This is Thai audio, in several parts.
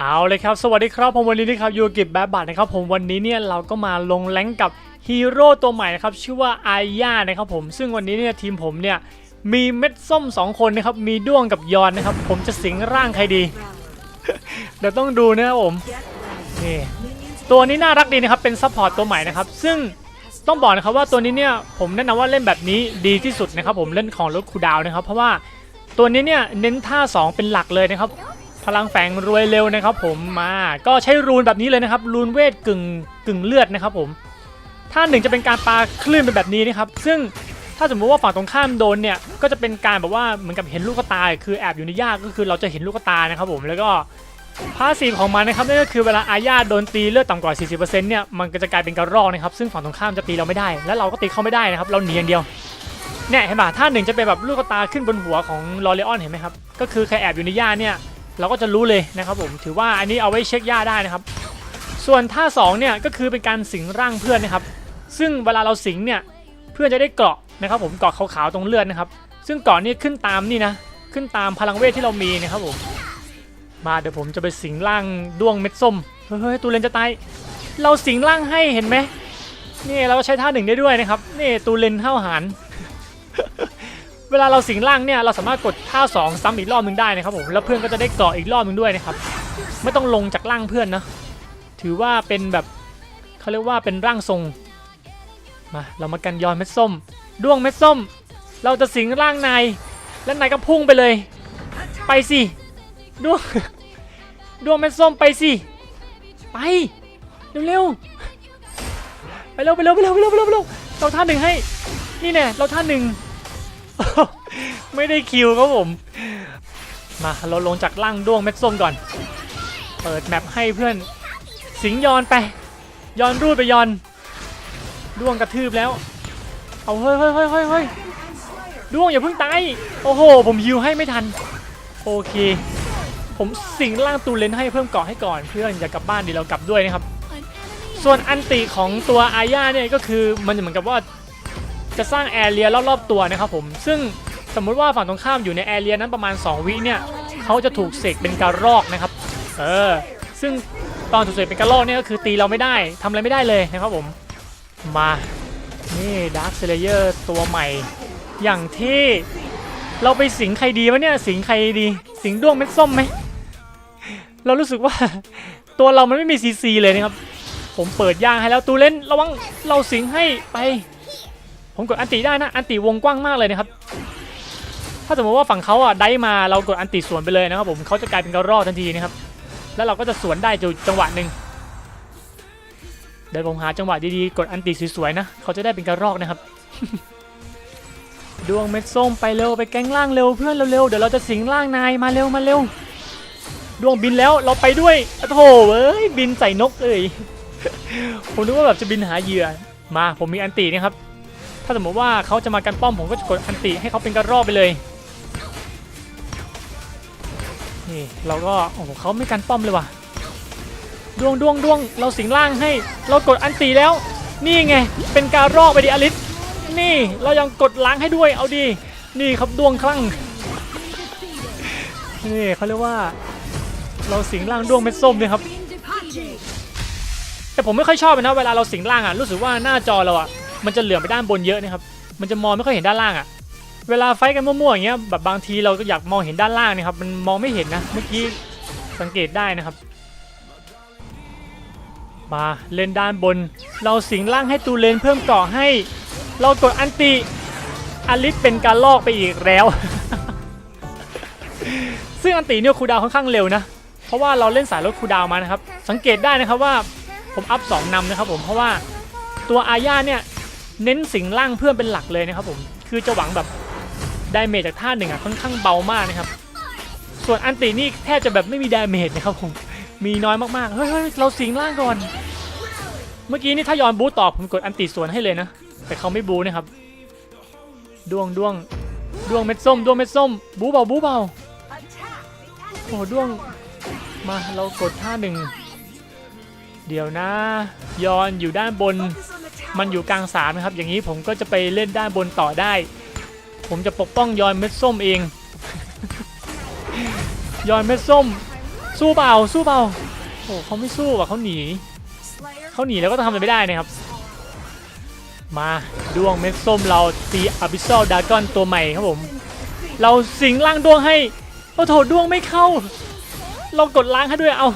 เอาเลยครับ สวัสดีครับผมวันนี้นะครับยูกิบแบบบัตนะครับผมวันนี้เนี่ยเราก็มาลงแรงกับฮีโร่ตัวใหม่นะครับชื่อว่าอาย่านะครับผมซึ่งวันนี้เนี่ยทีมผมเนี่ยมีเม็ดส้ม 2 คนนะครับมีด้วงกับยอนนะครับผมจะสิงร่างใครดี เดี๋ยวต้องดูนะครับผมนี่ตัวนี้น่ารักดีนะครับเป็นซัพพอร์ตตัวใหม่นะครับซึ่งต้องบอกนะครับว่าตัวนี้เนี่ยผมแนะนำว่าเล่นแบบนี้ดีที่สุดนะครับผมเล่นของรถคูดาวน์นะครับเพราะว่าตัวนี้เนี่ยเน้นท่า 2 เป็นหลักเลยนะครับ พลังแฝงรวยเร็วนะครับผมมาก็ใช้รูนแบบนี้เลยนะครับ รูนเวทกึ่งกึ่งเลือดนะครับผมท่าหนึ่งจะเป็นการปาคลื่นเป็นแบบนี้นะครับ ซึ่งถ้าสมมติว่าฝั่งตรงข้ามโดนเนี่ยก็จะเป็นการแบบว่าเหมือนกับเห็นลูกตาคือแอบอยู่ในยากก็คือเราจะเห็นลูกตานะครับผมแล้วก็พาสีของมันนะครับนั่นก็คือเวลาอาญาโดนตีเลือดต่ำกว่า 40%เนี่ยมันก็จะกลายเป็นกระรอกนะครับซึ่งฝั่งตรงข้ามจะตีเราไม่ได้ และเราก็ตีเขาไม่ได้นะครับเราหนีอย่างเดียวเนี่ยเห็นป่ะท่าหนึ่งจะเป็นแบบลูกตาขึ้นบนหัวของลอเรออนเห็นไหมครับก็คือใครแอบอยู่ในหญ้าเนี่ย เราก็จะรู้เลยนะครับผมถือว่าอันนี้เอาไว้เช็คย่าได้นะครับ ส่วนท่า2เนี่ยก็คือเป็นการสิงร่างเพื่อนนะครับ ซึ่งเวลาเราสิงเนี่ยเพื่อนจะได้เกราะนะครับผมเกราะขาวๆตรงเลือดนะครับ ซึ่งเกราะนี่ขึ้นตามนี่นะขึ้นตามพลังเวทที่เรามีนะครับผมมาเดี๋ยวผมจะไปสิงร่างด้วงเม็ดส้มเฮ้ยตูเลนจะตายเราสิงร่างให้เห็นไหมนี่เราก็ใช้ท่าหนึ่งได้ด้วยนะครับนี่ตูเลนเท่าหาร เวลาเราสิงร่างเนี่ยเราสามารถกดท่า2ซ้ำอีกรอบหนึงได้นะครับผมแล้วเพื่อนก็จะได้เกาะอีกรอบหนึงด้วยนะครับไม่ต้องลงจากร่างเพื่อนนะถือว่าเป็นแบบเขาเรียกว่าเป็นร่างทรงมาเรามากันยอนเม็ดส้มด้วงเม็ดส้ม เราจะสิงร่างนายและนายก็พุ่งไปเลย ไปสิด้วงด้วงเม็ดส้มไปสิไปเร็วๆไปเร็วไปเร็วไปเร็วไปเร็วไปเร็วไปเร็วเราท่าหนึ่งให้นี่แน่เราท่าหนึ่ง ไม่ได้คิวครับผม มาเราลงจากล่างด้วงเม็ดส้มก่อน เปิดแมปให้เพื่อน สิงยอนไปยอนรูดไปยอนด้วงกระทืบแล้ว เอาเฮ้ยเฮ้ยเฮ้ยเฮ้ยเฮ้ยด้วงอย่าเพิ่งตาย โอ้โห ผมฮิวให้ไม่ทัน โอเค ผมสิงล่างตูเลนให้เพิ่มเกาะให้ก่อน เพื่อนอย่ากลับบ้านดีเรากลับด้วยนะครับ ส่วนอันติของตัวอาญาเนี่ยก็คือมันเหมือนกับว่า จะสร้างแอเรียรอบๆตัวนะครับผมซึ่งสมมุติว่าฝั่งตรงข้ามอยู่ในแอเรียนั้นประมาณ 2 วิเนี่ยเขาจะถูกเสกเป็นกระรอกนะครับเออซึ่งตอนถูกเสกเป็นกระรอกเนี่ยก็คือตีเราไม่ได้ทำอะไรไม่ได้เลยนะครับผมมานี่ดาร์คเซเลเยอร์ตัวใหม่ อย่างที่เราไปสิงใครดีวะเนี่ยสิงใครดี สิงด้วงเม็ดส้มไหมเรารู้สึกว่าตัวเรามันไม่มีซีซีเลยนะครับผมเปิดย่างให้แล้วตูเล่นระวังเราสิงให้ไป ผมกดอันติได้นะ อันติวงกว้างมากเลยนะครับ ถ้าสมมติว่าฝั่งเขาอะได้มาเรากดอันติสวนไปเลยนะครับผมเขาจะกลายเป็นกระรอกทันทีนะครับ แล้วเราก็จะสวนได้จุจังหวะหนึ่งเดี๋ยวผมหาจังหวะดีๆกดอันติสวยๆนะเขาจะได้เป็นกระรอกนะครับ ดวงเม็ดส้มไปเร็วไปแก๊งล่างเร็วเพื่อนเร็วๆเดี๋ยวเราจะสิงล่างนายมาเร็วมาเร็ว ดวงบินแล้วเราไปด้วยโอ้โถเอ้ยบินใส่นกเอ้ยผมนึกว่าแบบจะบินหาเหยื่อมาผมมีอันตินะครับ ถ้าสมมติว่าเขาจะมากันป้อมผมก็จะกดอันติให้เขาเป็นกระรอกไปเลยนี่เราก็โอ้โหเขาไม่กันป้อมเลยว่ะดวงดวงดวงเราสิงล่างให้ เรากดอันติแล้ว นี่ไงเป็นการรอกไปดิอลิสนี่เรายังกดล้างให้ด้วยเอาดี นี่ครับดวงคลั่งนี่เขาเรียกว่า เราสิงล่างดวงเม็ดส้มเนี่ยครับ แต่ผมไม่ค่อยชอบนะเวลาเราสิงล่างอะรู้สึกว่าหน้าจอเราอะ มันจะเหลื่อมไปด้านบนเยอะนะครับ มันจะมองไม่ค่อยเห็นด้านล่างอะ เวลาไฟกันมั่วๆอย่างเงี้ยแบบบางทีเราก็อยากมองเห็นด้านล่างนะครับ มันมองไม่เห็นนะ เมื่อกี้สังเกตได้นะครับ มาเล่นด้านบน เราสิงล่างให้ตูเลนเพิ่มเกาะให้ เรากดอันติอลิสเป็นการลอกไปอีกแล้ว ซึ่งอันติเนี่ยคูดาวค่อนข้างเร็วนะ เพราะว่าเราเล่นสายรถคูดาวมานะครับ สังเกตได้นะครับว่าผมอัพ2นำนะครับผม เพราะว่าตัวอาญาเนี่ย เน้นสิงล่างเพื่อนเป็นหลักเลยนะครับผมคือจะหวังแบบไดเมจจากท่าหนึ่งอะค่อนข้างเบามากนะครับ ส่วนอันตินี่แทบจะแบบไม่มีไดเมจนะครับผมมีน้อยมากๆเฮ้ยเฮ้ยเราสิงล่างก่อน เมื่อกี้นี่ถ้ายอนบูตต่อผมกดอันติสวนให้เลยนะ แต่เขาไม่บูนะครับดวงดวงดวงเม็ดส้มดวงเม็ดส้ม บูเบาบูเบาโอ้ดวงมาเรากดท่าหนึ่งเดี๋ยวนะ ยอนอยู่ด้านบน มันอยู่กลางสามนะครับ อย่างนี้ผมก็จะไปเล่นด้านบนต่อได้ ผมจะปกป้องยอนเม็ดส้มเอง ยอนเม็ดส้ม สู้เปล่าสู้เปล่าโอ้เขาไม่สู้ว่ะเขาหนีเขาหนีแล้วก็ทำอะไรไม่ได้นะครับ มาดวงเม็ดส้มเราตีอ b ิ s ซ l ดากอนตัวใหม่ครับผม เราสิงร่างดวงให้โอ้โถดวงไม่เข้า เรากดล้างให้ด้วยเอา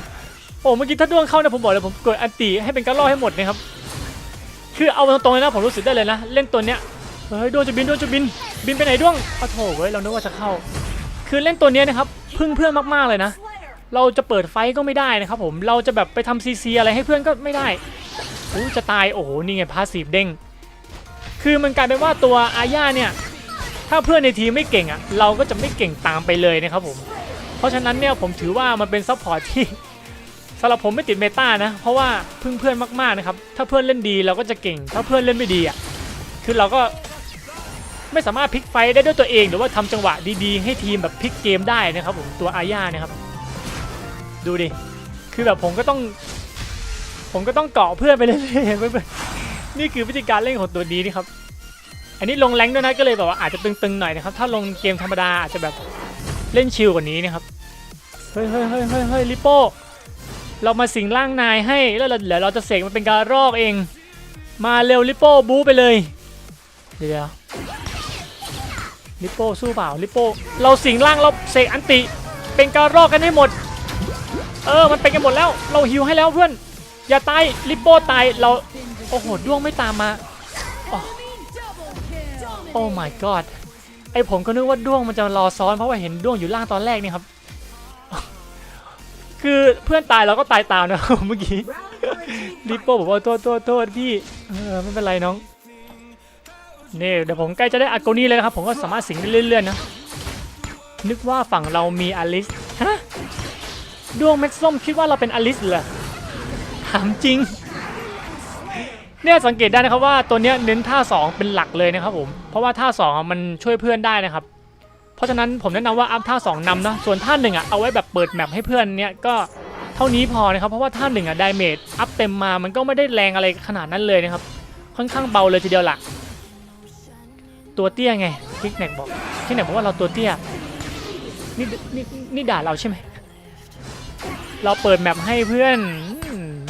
โอ้เมื่อกี้ถ้าดวงเข้าเนี่ยผมบอกเลยผมกดอันตีให้เป็นกระรอกให้หมดนะครับ คือเอาตรงๆเลยนะผมรู้สึกได้เลยนะ เล่นตัวเนี้ยเฮ้ยดวงจะบินดวงจะบิน บินไปไหนดวงโอ้โถเว้ยเรานึกว่าจะเข้า คือเล่นตัวเนี้ยนะครับพึ่งเพื่อนมากๆเลยนะ เราจะเปิดไฟก็ไม่ได้นะครับผมเราจะแบบไปทำซีซีอะไรให้เพื่อนก็ไม่ได้อู้จะตายโอ้โหนี่ไงพาสีฟเด้งคือมันกลายเป็นว่าตัวอาญาเนี่ยถ้าเพื่อนในทีมไม่เก่งอะเราก็จะไม่เก่งตามไปเลยนะครับผมเพราะฉะนั้นเนี่ยผมถือว่ามันเป็นซัพพอร์ตที่ สำหรับผมไม่ติดเมตานะ เพราะว่าพึ่งเพื่อนมากๆนะครับ ถ้าเพื่อนเล่นดีเราก็จะเก่ง ถ้าเพื่อนเล่นไม่ดีอะ คือเราก็ไม่สามารถพลิกไฟได้ด้วยตัวเอง หรือว่าทำจังหวะดีๆ ให้ทีมแบบพลิกเกมได้นะครับผมตัวอาญานะครับ ดูดิ คือแบบผมก็ต้อง ผมก็ต้องเกาะเพื่อนไปเรื่อยๆเพื่อนๆนี่คือวิธีการเล่นของตัวนี้นี่ครับ อันนี้ลงแรงด้วยนะก็เลยแบบว่าอาจจะตึงๆหน่อยนะครับ ถ้าลงเกมธรรมดาอาจจะแบบเล่นชิลกว่านี้นะครับ เฮ้ยเฮ้ยเฮ้ยเฮ้ยเฮ้ยลิโป้ เรามาสิงร่างนายให้แล้วเราเดี๋ยวเราจะเสกมันเป็นการรอกเอง มาเร็วลิโป้บู๊ไปเลย เดี๋ยวลิโป้สู้เปล่าลิโป้เราสิงร่างเราเสกอันติ เป็นการรอกกันให้หมด เออมันเป็นกันหมดแล้ว เราฮิวให้แล้วเพื่อน อย่าตายลิปโป้ตายเราโอ้โหด้วงไม่ตามมาโอ้ my god ไอผมก็นึกว่าด้วงมันจะรอซ้อนเพราะว่าเห็นด้วงอยู่ล่างตอนแรกนี่ครับ คือเพื่อนตายเราก็ตายตามนะครับเมื่อกี้ลิปโป้บอกว่าโทษโทษโทษพี่เออไม่เป็นไรน้องนี่เดี๋ยวผมใกล้จะได้อาโกนี่เลยครับ ผมก็สามารถสิงได้เรื่อยๆนะ นึกว่าฝั่งเรามีอลิสฮะดวงเม็ดส้มคิดว่าเราเป็นอลิสเหรอถามจริงเนี่ยสังเกตได้นะครับว่าตัวเนี้ยเน้นท่า 2 เป็นหลักเลยนะครับผม เพราะว่าท่า2อะมันช่วยเพื่อนได้นะครับ เพราะฉะนั้นผมแนะนำว่าอัพท่า2นำนะส่วนท่าหนึ่งอะเอาไว้แบบเปิดแมปให้เพื่อนเนี่ยก็เท่านี้พอนะครับเพราะว่าท่าหนึ่งอะไดเมจอัพเต็มมามันก็ไม่ได้แรงอะไรขนาดนั้นเลยนะครับค่อนข้างเบาเลยทีเดียวล่ะตัวเตี้ยไงคิกแนกบอกคิกแนกบอกว่าเราตัวเตี้ยนี่นี่นี่ด่าเราใช่ไหมเราเปิดแมปให้เพื่อน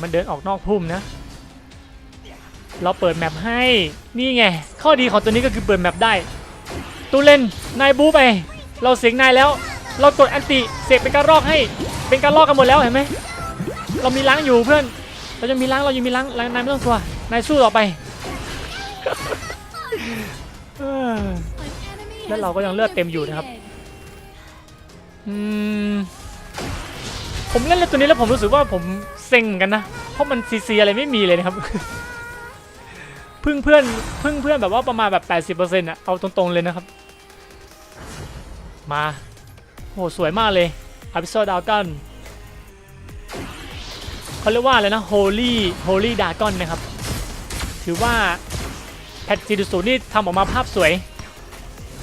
มันเดินออกนอกพุ่มนะเราเปิดแมปให้นี่ไงข้อดีของตัวนี้ก็คือเปิดแมปได้ตูเล่น นายบูไป เราเสียงนายแล้ว เรากดแอนติเสกเป็นการลอกให้ เป็นการลอกกันหมดแล้วเห็นไหมเรามีล้างอยู่เพื่อน เราจะมีล้างเรายังมีล้างล้างนายไม่ต้องกลัวนายสู้ต่อไปแล้วเราก็ยังเลือดเต็มอยู่นะครับอืมผมเล่นเล่นตัวนี้แล้วผมรู้สึกว่าผมเซ็งกันนะ เพราะมันซีซีอะไรไม่มีเลยนะครับ พึ่งเพื่อนพึ่งเพื่อนแบบว่าประมาณแบบ 80%อะเอาตรงๆเลยนะครับ มาโหสวยมากเลยอ b ิ s ซ l ด a ก o n เขาเรียกว่าอะไรนะ Holy Holy Dragon นนะครับ ถือว่าแพท40นี่ทำออกมาภาพสวย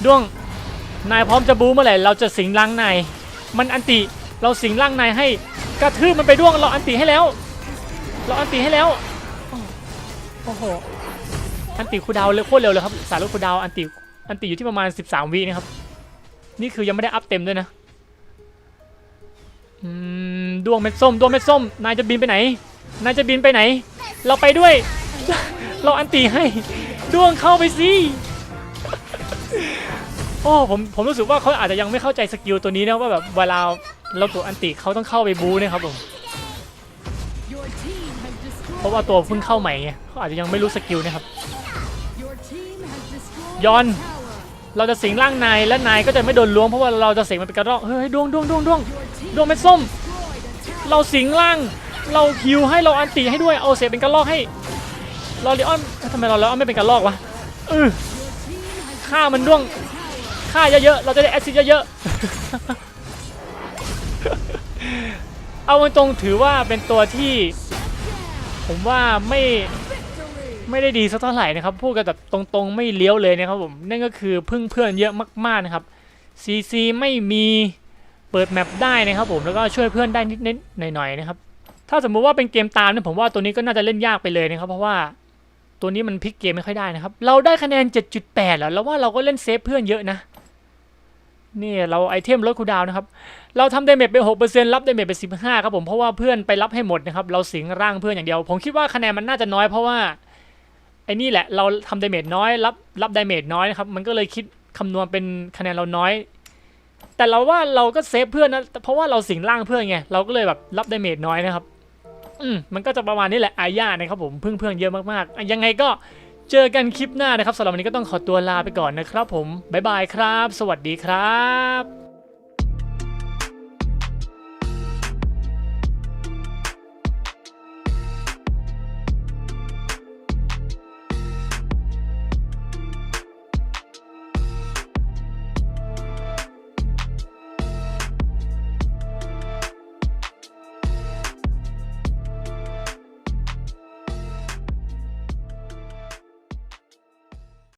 ด้วงนายพร้อมจะบู๊เมื่อไหร่เราจะสิงร่างนายมันอันติเราสิงร่างนายให้กระทืบมันไปด้วงเราอันติให้แล้ว เราอันติให้แล้วโอ้โหอันติคูดาวเลยโคตรเร็วเลยครับสารลดคูดาวอันติอันติอยู่ที่ประมาณ 13วินะครับ นี่คือยังไม่ได้อัพเต็มด้วยนะดวงเม็ดส้มดวงเม็ดส้ม นายจะบินไปไหน นายจะบินไปไหน เราไปด้วย เราอันติให้ ดวงเข้าไปสิโอ้ผมผมรู้สึกว่าเขาอาจจะยังไม่เข้าใจสกิลตัวนี้นะว่าแบบเวลาเราตัวอันติเขาต้องเข้าไปบูนะครับผมเพราะว่าตัวเพิ่งเข้าใหม่ไงเขาอาจจะยังไม่รู้สกิลนะครับย้อน เราจะสิงร่างนายและนายก็จะไม่โดนล้วงเพราะว่าเราจะเสกมันเป็นกระรอกเฮ้ยดวงดวงดวงดวงดวงเม็ดส้ม เราสิงร่าง เราฮิวให้เราอันติให้ด้วยเอาเสกเป็นกระรอกให้ลอริออนทำไมลอริออนไม่เป็นกระรอกวะเออฆ่ามันด้วงฆ่าเยอะๆเราจะได้แอซซิดเยอะๆเอาตรงถือว่าเป็นตัวที่ ผมว่าไม่ ไม่ได้ดีสักเท่าไหร่นะครับพูดกันแบบตรงๆไม่เลี้ยวเลยนะครับผมนั่นก็คือพึ่งเพื่อนเยอะมากๆนะครับซีซีไม่มีเปิดแมปได้นะครับผมแล้วก็ช่วยเพื่อนได้นิดๆหน่อยๆนะครับถ้าสมมุติว่าเป็นเกมตามเนี่ยผมว่าตัวนี้ก็น่าจะเล่นยากไปเลยนะครับ เพราะว่าตัวนี้มันพลิกเกมไม่ค่อยได้นะครับ เราได้คะแนน 7.8 แล้วแล้วว่าเราก็เล่นเซฟเพื่อนเยอะนะนี่เราไอเทมลดคูดาวนะครับ เราทำดเมจไป6%รับดเมจไป15ครับผมเพราะว่าเพื่อนไปรับให้หมดนะครับ เราสิงร่างเพื่อนอย่างเดียว ผมคิดว่าคะแนนมันน่าจะน้อยเพราะว่า ไอ้นี่แหละเราทำดาเมจน้อยรับรับดาเมจน้อยนะครับมันก็เลยคิดคำนวณเป็นคะแนนเราน้อย แต่เราว่าเราก็เซฟเพื่อนนะเพราะว่าเราสิงร่างเพื่อนไงเราก็เลยแบบรับดาเมจน้อยนะครับอืมมันก็จะประมาณนี้แหละอาญานะครับผมเพึ่งเพื่อนเยอะมากๆ ยังไงก็เจอกันคลิปหน้านะครับสำหรับวันนี้ก็ต้องขอตัวลาไปก่อนนะครับผมบ๊ายบายครับ สวัสดีครับ